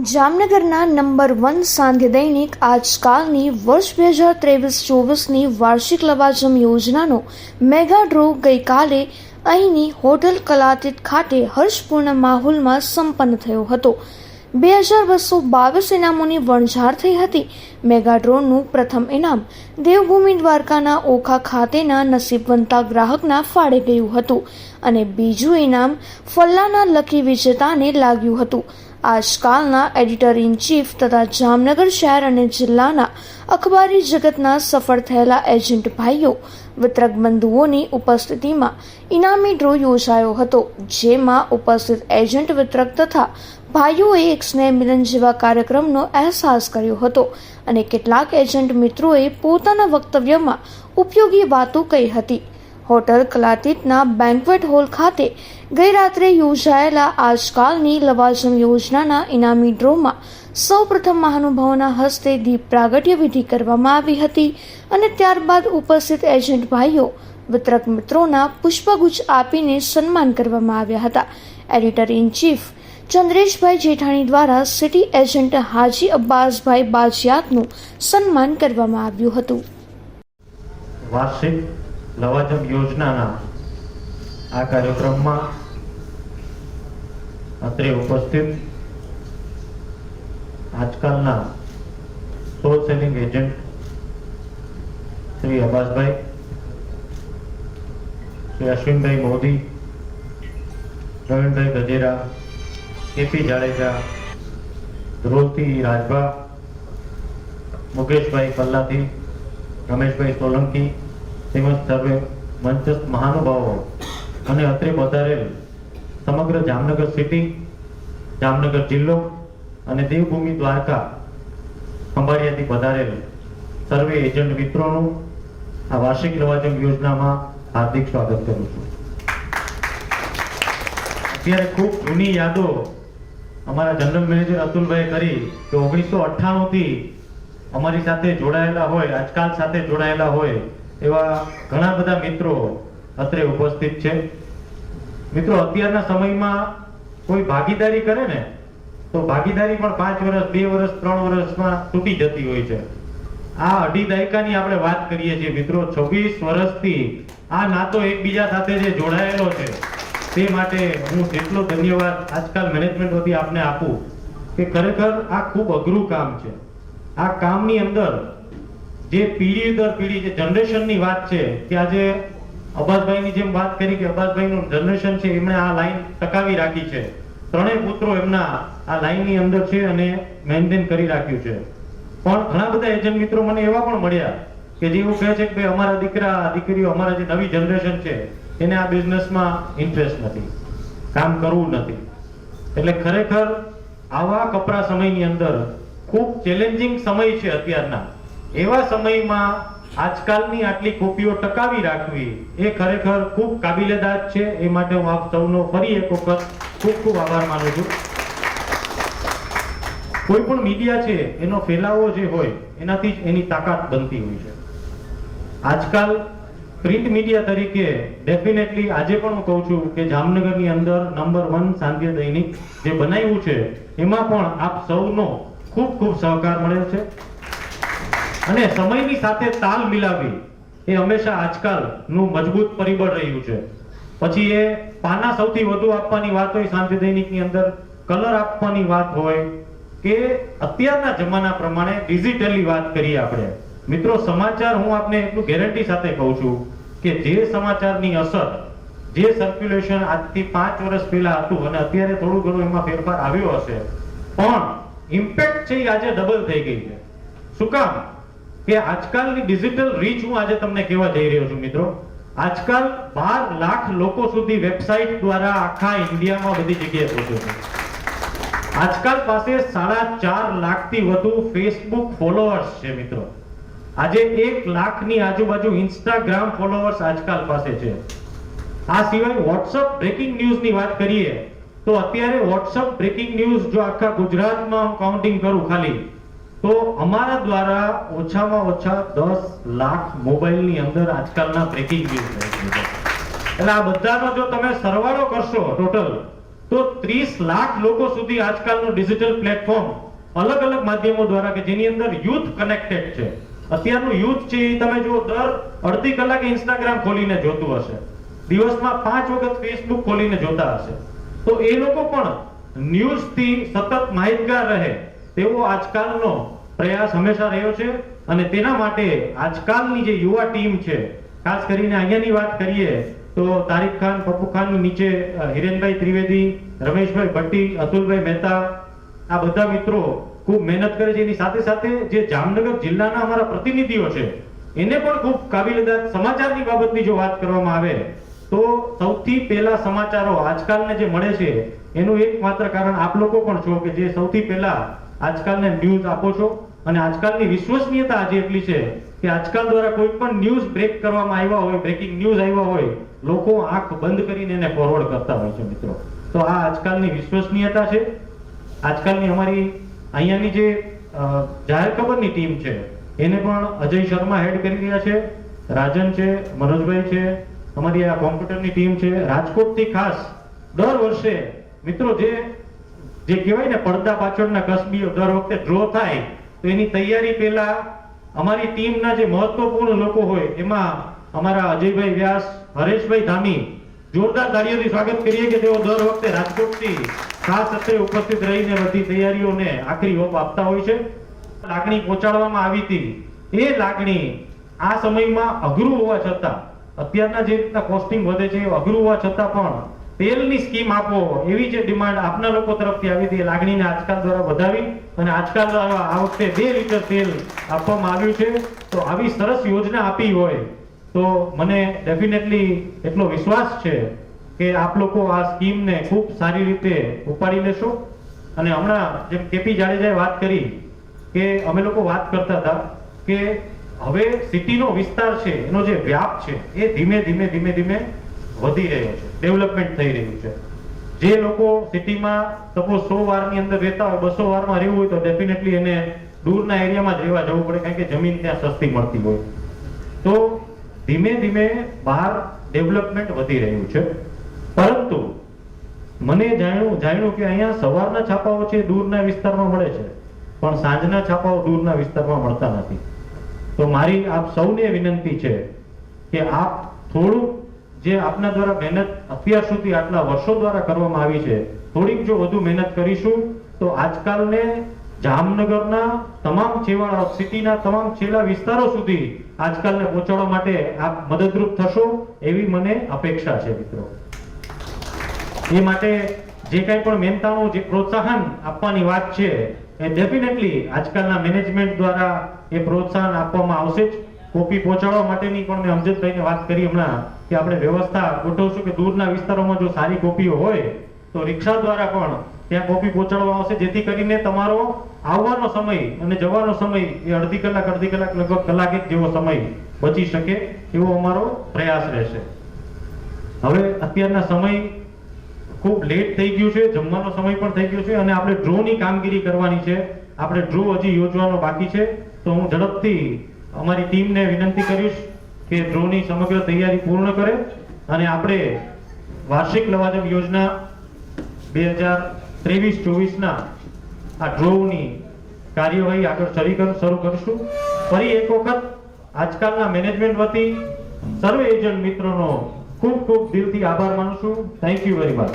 જામનગરના number one સાંધ્ય દૈનિક આજકાલની વર્ષ બે હજાર ત્રેવીસ ચોવીસની વાર્ષિક લવાજમ યોજનાનો મેગા ડ્રો ગઈકાલે અહીંની હોટલ કલાતીત ખાતે હર્ષપૂર્ણ માહોલમાં સંપન્ન થયો હતો. બે હજાર બસો બાવીસ ઇનામોની વણઝાર થઈ હતી. મેગા ડ્રોનું પ્રથમ ઇનામ દેવભૂમિ દ્વારકાના ઓખા ખાતેના નસીબવંતા ગ્રાહકના ફાળે ગયું હતું અને બીજું ઇનામ ફલ્લાના લકી વિજેતાને લાગ્યું હતું. આજકાલના એડિટર ઇન ચીફ તથા જામનગર શહેર અને જિલ્લાના અખબારી જગતના સફળ થયેલા એજન્ટ ભાઈઓ વિતરક બંધુઓની ઉપસ્થિતિમાં ઇનામી ડ્રો યોજાયો હતો, જેમાં ઉપસ્થિત એજન્ટ વિતરક તથા ભાઈઓએ એક સ્નેહ મિલન જેવા કાર્યક્રમનો અહેસાસ કર્યો હતો અને કેટલાક એજન્ટ મિત્રોએ પોતાના વક્તવ્યમાં ઉપયોગી વાતો કહી હતી. હોટલ કલાતીતના બેન્ક્વેટ હોલ ખાતે ગઈ રાત્રે યોજાયેલા આજકાલની લવાજમ યોજનાના ઇનામી ડ્રોમાં સૌપ્રથમ મહાનુભાવોના હસ્તે દીપ પ્રાગટ્ય વિધિ કરવામાં આવી હતી અને ત્યારબાદ ઉપસ્થિત એજન્ટ ભાઈઓ, વિતરક મિત્રોના પુષ્પગુચ્છ આપીને સન્માન કરવામાં આવ્યા હતા. એડિટર ઇન ચીફ ચંદ્રેશભાઈ જેઠાણી દ્વારા સિટી એજન્ટ હાજી અબ્બાસભાઈ બાજિયાતનું સન્માન કરવામાં આવ્યું હતું. વાર્ષિક લવાજમ યોજનાના આ કાર્યક્રમમાં અત્રે ઉપસ્થિત આજકાલના sole selling agent Shri Abbasbhai Shri Ashwinbhai Modi, Pravinbhai Gajera, KP Jadeja, Dhruvati Rajbha, Mukeshbhai પલ્લાથી, Rameshbhai Solanki તેમજ સર્વે મંચસ્થ મહાનુભાવો અને અત્રે પધારેલ સમગ્ર જામનગર સિટી જામનગર જિલ્લો અને દેવભૂમિ દ્વારકા ખંભાળિયાથી પધારેલ સર્વે એજન્ટ મિત્રોનું આ વાર્ષિક લવાજમ યોજનામાં હાર્દિક સ્વાગત કરું છું. અત્યારે ખૂબ જૂની યાદો અમારા જનરલ મેનેજર અતુલભાઈ કરી કે ઓગણીસો અઠ્ઠાણું થી અમારી સાથે જોડાયેલા હોય, આજકાલ સાથે જોડાયેલા હોય એવા ઘણા બધા મિત્રો અત્રે ઉપસ્થિત છે. મિત્રો, અત્યારના સમયમાં કોઈ ભાગીદારી કરે ને, તો ભાગીદારી પણ પાંચ વર્ષ બે વર્ષ ત્રણ વર્ષમાં તૂટી જતી હોય છે. આ અઢી દાયકાની આપણે વાત કરીએ છીએ, મિત્રો. છવ્વીસ વર્ષથી આ નાતો એકબીજા સાથે જે જોડાયેલો છે, તે માટે હું જેટલો ધન્યવાદ આજકાલ મેનેજમેન્ટ આપને આપું કે ખરેખર આ ખૂબ અઘરું કામ છે. આ કામની અંદર જે પેઢી દર પેઢી જે જનરેશનની વાત છે, કે આજે અબ્બાસભાઈની જેમ વાત કરી કે અબ્બાસભાઈનું જનરેશન છે, એમણે આ લાઈન ટકાવી રાખી છે. ત્રણેય પુત્રો એમના આ લાઈનની અંદર છે અને મેન્ટેન કરી રાખ્યું છે. પણ ઘણા બધા એજન્ટ મિત્રો મને એવા પણ મળ્યા કે જે એવું કહે છે કે અમારા દીકરા દીકરીઓ, અમારા જે નવી જનરેશન છે, એને આ બિઝનેસમાં ઇન્ટરેસ્ટ નથી. કામ કરવું નથી. એટલે ખરેખર આવા કપરા સમયની અંદર ખૂબ ચેલેન્જિંગ સમય છે અત્યારના. એવા સમયમાં આજકાલની આટલી કોપીઓ ટકાવી રાખવી એ ખરેખર ખૂબ કાબિલેદાદ છે. એ માટે હું આપ સૌનો ફરી એક વખત ખૂબ ખૂબ આભાર માનું છું. કોઈ પણ મીડિયા છે, એનો ફેલાવો જે હોય, એનાથી જ એની તાકાત બનતી હોય છે. આજકાલ પ્રિન્ટ મીડિયા તરીકે ડેફિનેટલી આજે પણ હું કહું છું કે જામનગરની અંદર નંબર વન સાંધ્ય દૈનિક જે બનાવ્યું છે, એમાં પણ આપ સૌનો ખૂબ ખૂબ સહકાર મળ્યો છે. અને સમયની સાથે તાલ મિલાવી એ હંમેશા આજકાલનું મજબૂત પરિબળ રહ્યું છે. પછી એ પાના સૌથી વધુ આપવાની વાત હોય, સાંજે દૈનિકની અંદર કલર આપવાની વાત હોય, કે અત્યારના જમાના પ્રમાણે ડિજિટલી વાત કરીએ આપણે. મિત્રો, સમાચાર હું આપને એટલું ગેરંટી સાથે કહું છું કે જે સમાચારની અસર, જે સર્ક્યુલેશન આજથી પાંચ વર્ષ પહેલા હતું અને અત્યારે થોડું ઘણું એમાં ફેરફાર આવ્યો હશે, પણ ઇમ્પેક્ટ છે એ આજે ડબલ થઈ ગઈ છે. શું કામ? કે આજકાલની ડિજિટલ રીચ હું આજે તમને કહેવા જઈ રહ્યો છું મિત્રો. આજકાલ બાર લાખ લોકો સુધી વેબસાઇટ દ્વારા આખા ઇન્ડિયામાં બધી જગ્યાએ પહોંચ્યો છે. આજકાલ પાસે સાડા ચાર લાખથી વધુ ફેસબુક ફોલોઅર્સ છે મિત્રો. આજે એક લાખની આજુબાજુ ઇન્સ્ટાગ્રામ ફોલોઅર્સ આજકાલ પાસે છે. આ સિવાય વોટ્સઅપ બ્રેકિંગ ન્યૂઝની વાત કરીએ, તો અત્યારે વોટ્સઅપ બ્રેકિંગ ન્યૂઝ જો આખા ગુજરાતમાં હું કાઉન્ટિંગ કરું ખાલી તો અમારા દ્વારા ઓછામાં ઓછા દસ લાખ મોબાઈલની અંદર આજકાલના બ્રેકિંગ ન્યૂઝ એટલે આ બધાનો જો તમે સરવાળો કરશો ટોટલ તો ત્રીસ લાખ લોકો સુધી આજકાલનું ડિજિટલ પ્લેટફોર્મ અલગ અલગ માધ્યમો દ્વારા કે જેની અંદર યુથ કનેક્ટેડ છે. અત્યારનું યુથ છે એ તમે જુઓ, દર અડધી કલાકે ઇન્સ્ટાગ્રામ ખોલીને જોતું હશે. દિવસમાં પાંચ વખત ફેસબુક ખોલીને જોતા હશે. તો એ લોકો પણ ન્યૂઝથી સતત માહિતગાર રહે. તેવો આજકાલનો પ્રયાસ હંમેશા રહ્યો છે અને તેના માટે આજકાલની જે યુવા ટીમ છે, ખાસ કરીને અહીંયાની વાત કરીએ તો તારીક ખાન, પપ્પુ ખાન નીચે હિરેનભાઈ ત્રિવેદી, રમેશભાઈ ભટ્ટી, અતુલભાઈ મહેતા, આ બધા મિત્રો ખૂબ મહેનત કરે છે. એની સાથે સાથે જે જામનગર જિલ્લાના અમારા પ્રતિનિધિઓ છે, એને પણ ખૂબ કાબિલદાર સમાચારની બાબતની જો વાત કરવામાં આવે, તો સૌથી પહેલા સમાચારો આજકાલને જે મળે છે, એનું એકમાત્ર કારણ આપ લોકો પણ છો કે જે સૌથી પહેલા આજકાલને ન્યૂઝ આપો છો અને આજકાલની વિશ્વસનીયતા આજે એટલી છે કે આજકાલ દ્વારા કોઈ પણ ન્યૂઝ બ્રેક કરવામાં આવ્યા હોય, બ્રેકિંગ ન્યૂઝ આવ્યા હોય, લોકો આંખ બંધ કરીને એને ફોરવર્ડ કરતા હોય છે મિત્રો. તો આ આજકાલની વિશ્વસનીયતા છે. આજકાલની અમારી અહીંયાની જે જાહેર ખબરની ટીમ છે, એને પણ અજય શર્મા હેડ કરી રહ્યા છે, રાજન છે, મનોજભાઈ છે, અમારી આ કોમ્પ્યુટરની ટીમ છે. રાજકોટથી ખાસ દર વર્ષે મિત્રો જે જે કહેવાય ને પડદા પાછળના કસબીઓ દર વખતે ડ્રો થાય, તો એની તૈયારી પહેલા અમારી ટીમના જે મહત્વપૂર્ણ લોકો હોય, એમાં અમારા અજયભાઈ વ્યાસ, હરેશભાઈ ધામી, જોરદાર તાળીઓથી સ્વાગત કરીએ કે તેઓ દર વખતે રાજકોટથી ખાસ અત્રે ઉપસ્થિત રહીને બધી તૈયારીઓને આખરી ઓપ આપતા હોય છે. લાગણી પહોંચાડવામાં આવી હતી. એ લાગણી આ સમયમાં અઘરું હોવા છતાં, અત્યારના જે રીતના કોસ્ટિંગ વધે છે અઘરું હોવા છતાં પણ તેલની સ્કીમ આપો, એવી જે ડિમાન્ડ આપના લોકો તરફથી આવી હતી. લાગણીને આજકાલ દ્વારા વધાવી અને આજકાલ દ્વારા આ વખતે બે લીટર તેલ આપવામાં આવ્યું છે. તો આવી સરસ યોજના આપી હોય તો મને ડેફિનેટલી એટલો વિશ્વાસ છે કે આપ લોકો આ સ્કીમને ખૂબ સારી રીતે ઉપાડી લેશો. અને હમણાં જેમ કેપી જાડેજાએ વાત કરી કે અમે લોકો વાત કરતા હતા કે હવે સિટીનો વિસ્તાર છે, એનો જે વ્યાપ છે, એ ધીમે ધીમે ધીમે ધીમે વધી રહ્યો છે ડેવલપમેન્ટ થઈ રહ્યું છે. જે લોકો સિટીમાં સપોઝ સો વારની અંદર રહેતા હોય, બસો વારમાં રહેવું હોય તો ડેફિનેટલી એને દૂરના એરિયામાં જ રહેવા જવું પડે, કારણ કે જમીન ત્યાં સસ્તી મળતી હોય. તો ધીમે ધીમે બહાર ડેવલપમેન્ટ વધી રહ્યું છે. પરંતુ મને જાણ્યું જાણ્યું કે અહીંયા સવારના છાપાઓ છે, દૂરના વિસ્તારમાં મળે છે. પણ સાંજના છાપાઓ દૂરના વિસ્તારમાં મળતા નથી. તો મારી આપ સૌને વિનંતી છે કે આપ થોડુંક જે આપના દ્વારા મહેનત અત્યાર સુધી આટલા વર્ષો દ્વારા કરવામાં આવી છે, થોડીક જો વધુ મહેનત કરીશું, તો આજકાલને જામનગરના તમામ છેવાડા સિટીના તમામ છેલ્લા વિસ્તારો સુધી આજકાલને પહોંચાડવા માટે આપ મદદરૂપ થશો એવી મને અપેક્ષા છે, મિત્રો. એ માટે જે કાંઈ પણ મહેનતાણું, જે પ્રોત્સાહન આપવાની વાત છે, એ ડેફિનેટલી આજકાલના મેનેજમેન્ટ દ્વારા એ પ્રોત્સાહન આપવામાં આવશે જ. કોપી પહોંચાડવા માટેની પણ મેં અમજદભાઈને વાત કરી હમણાં કે આપણે વ્યવસ્થા ગોઠવશું કે દૂરના વિસ્તારોમાં જો સારી કોપીઓ હોય, તો રિક્ષા દ્વારા પણ ત્યાં કોપી પહોંચાડવામાં આવશે, જેથી કરીને તમારો આવવાનો સમય અને જવાનો સમય એ અડધી કલાક અડધી કલાક, લગભગ કલાક એક જેવો સમય બચી શકે એવો અમારો પ્રયાસ રહેશે. હવે અત્યારના સમય ખૂબ લેટ થઈ ગયું છે, જમવાનો સમય પણ થઈ ગયો છે અને આપણે ડ્રોની કામગીરી કરવાની છે. આપણે ડ્રો હજી યોજવાનો બાકી છે. તો હું ઝડપથી અમારી ટીમને વિનંતી કરીશ કે ડ્રોની સમગ્ર તૈયારી પૂર્ણ કરે અને આપણે વાર્ષિક લવાજમ યોજના બે હજાર ત્રેવીસ ચોવીસના આ ડ્રોની કાર્યવાહી આગળ શરી શરૂ કરીશું. ફરી એક વખત આજકાલના મેનેજમેન્ટ વતી સર્વે એજન્ટ મિત્રોનો ખૂબ ખૂબ દિલથી આભાર માનું છું. Thank you very much